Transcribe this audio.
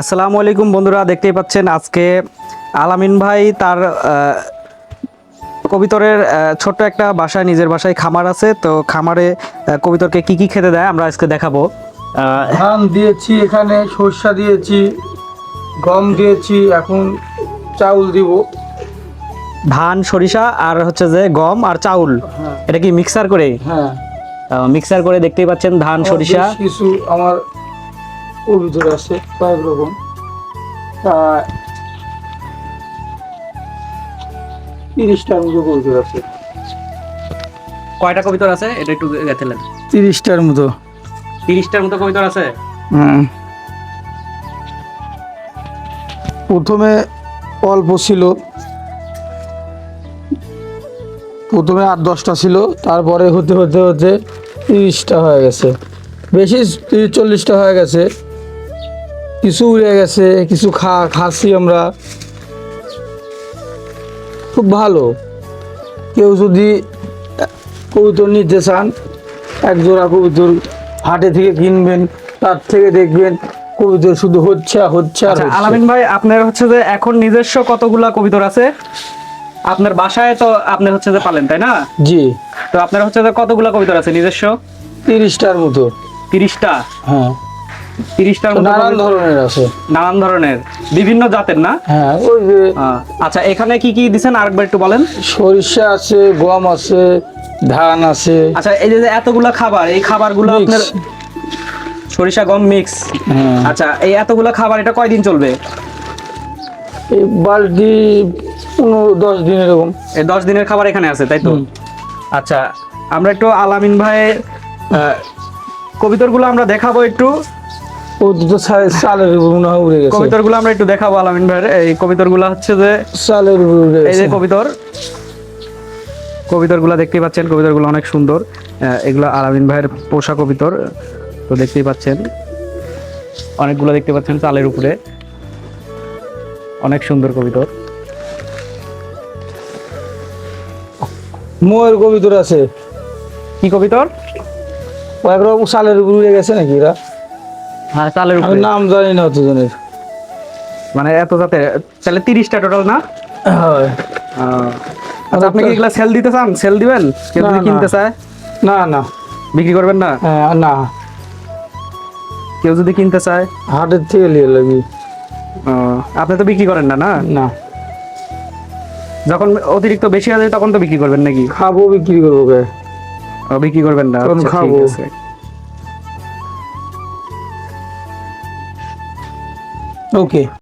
আসসালামু আলাইকুম বন্ধুরা দেখতেই পাচ্ছেন আজকে আলামিন ভাই তার কবিতরের ছোট্ট একটা বাসায় নিজের বাসায় খামার আছে তো খামারে কবিতরকে কি কি খেতে দেয় আমরা আজকে দেখাবো। ধান দিয়েছি এখানে সর্ষা দিয়েছি গম দিয়েছি এখন চাউল দিব। ধান সরিষা আর হচ্ছে যে গম আর চাউল হ্যাঁ। এটা কি মিক্সার করে হ্যাঁ। মিক্সার করে দেখতেই পাচ্ছেন ধান সরিষা। কিছু আমার কবিতর আছে কয়েক রকম তা তিরিশটার মতো কবিতর আছে। কয়টা কবিতর আছে? এটা একটু গেছিলেন তিরিশটার মতো। তিরিশটার মতো কবিতর আছে? হুম প্রথমে অল্প ছিল। প্রথমে আট দশটা ছিল। তারপরে হতে হতে হতে তিরিশটা হয়ে গেছে। বেশি তিরিশ চল্লিশটা হয়ে গেছে। কিছু উড়ে গেছে কিছু খা খাচ্ছি আমরা। খুব ভালো। কেউ যদি কবুতর নিতে চান এক জোড়া কবুতর হাটে থেকে কিনবেন তার থেকে দেখবেন কবুতর শুধু হচ্ছে হচ্ছে আর আচ্ছা আলামিন ভাই আপনার হচ্ছে যে এখন নিজস্ব কতগুলা কবিতর আছে? আপনার বাসায় তো আপনি হচ্ছে যে পালেন তাই না? জি। তো আপনার হচ্ছে যে কতগুলা কবিতর আছে নিজস্ব? তিরিশটার মতো। তিরিশটা? হ্যাঁ। তিরিশটার নানান ধরনের আছে। নানান ধরনের। বিভিন্ন জাতের না? হ্যাঁ ওই যে আচ্ছা এখানে কি কি দিছেন? আরেকবার একটু বলেন। সরিষা আছে গম আছে ধান আছে। আচ্ছা এই যে এতগুলা খাবার এই খাবারগুলো আপনার সরিষা গম মিক্স হ্যাঁ। আচ্ছা এই এতগুলা খাবার এটা কয়দিন চলবে? এই বালতি পনেরো দশ দিন এরকম। এই দশ দিনের খাবার এখানে আছে তাই তো? আচ্ছা আমরা একটু আলামিন ভাই কবিতরগুলো আমরা দেখাবো একটু। ও তো চালের উপর মনে হয় উড়ে গেছে। কবিতরগুলো আমরা একটু দেখাবো আলামিন ভাইয়ের। এই কবিতরগুলো হচ্ছে যে চালের উপর উড়ে এই যে কবিতর। কবিতরগুলো দেখতেই পাচ্ছেন কবিতরগুলো অনেক সুন্দর। এগুলো আলামিন ভাইয়ের পোষা কবিতর। তো দেখতেই পাচ্ছেন অনেকগুলো দেখতে পাচ্ছেন চালের উপরে। অনেক সুন্দর কবিতর ময়ের কবিতর আছে। কি কবিতর? চালের উপর উড়ে গেছে নাকি এরা? হ্যাঁ চালের উপরে। নাম জানি না অতজনের মানে এত যাতে তাহলে তিরিশটা টোটাল না? হয়। আচ্ছা আপনি কি এগুলা সেল দিতে চান? সেল দিবেন? কেউ যদি কিনতে চায়? না না। বিক্রি করবেন না? হ্যাঁ, না। কেউ যদি কিনতে চায়? হাটের থেকে নিয়ে লাগি আপনি তো বিক্রি করেন না না? না। যখন অতিরিক্ত বেশি হয়ে যায় তখন তো বিক্রি করবেন নাকি? খাব বিক্রি করব বিক্রি করবেন না। আচ্ছা, খাব। okay.